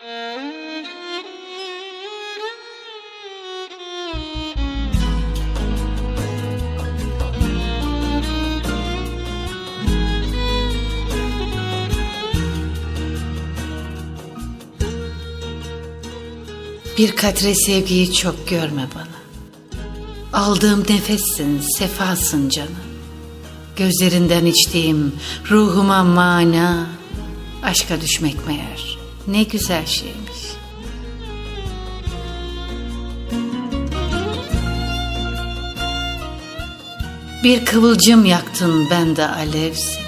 Bir katre sevgiyi çok görme bana. Aldığım nefessin, sefasın canım. Gözlerinden içtiğim ruhuma mana, aşka düşmek meğer. Ne güzel şeymiş. Bir kıvılcım yaktın bende alevsin.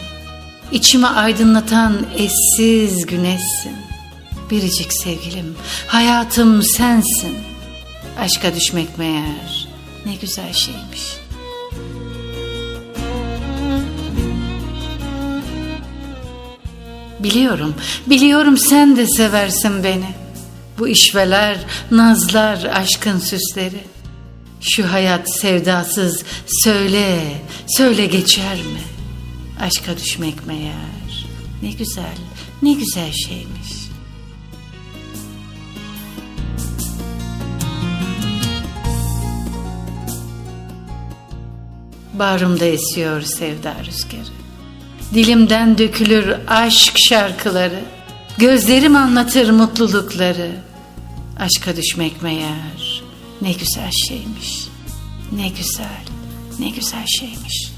İçimi aydınlatan eşsiz güneşsin. Biricik sevgilim, hayatım sensin. Aşka düşmek meğer ne güzel şeymiş. Biliyorum, biliyorum sen de seversin beni. Bu işveler, nazlar, aşkın süsleri. Şu hayat sevdasız söyle, söyle geçer mi? Aşka düşmek meğer ne güzel, ne güzel şeymiş. Bağrımda esiyor sevda rüzgarı. Dilimden dökülür aşk şarkıları. Gözlerim anlatır mutlulukları. Aşka düşmek meğer ne güzel şeymiş. Ne güzel, ne güzel şeymiş.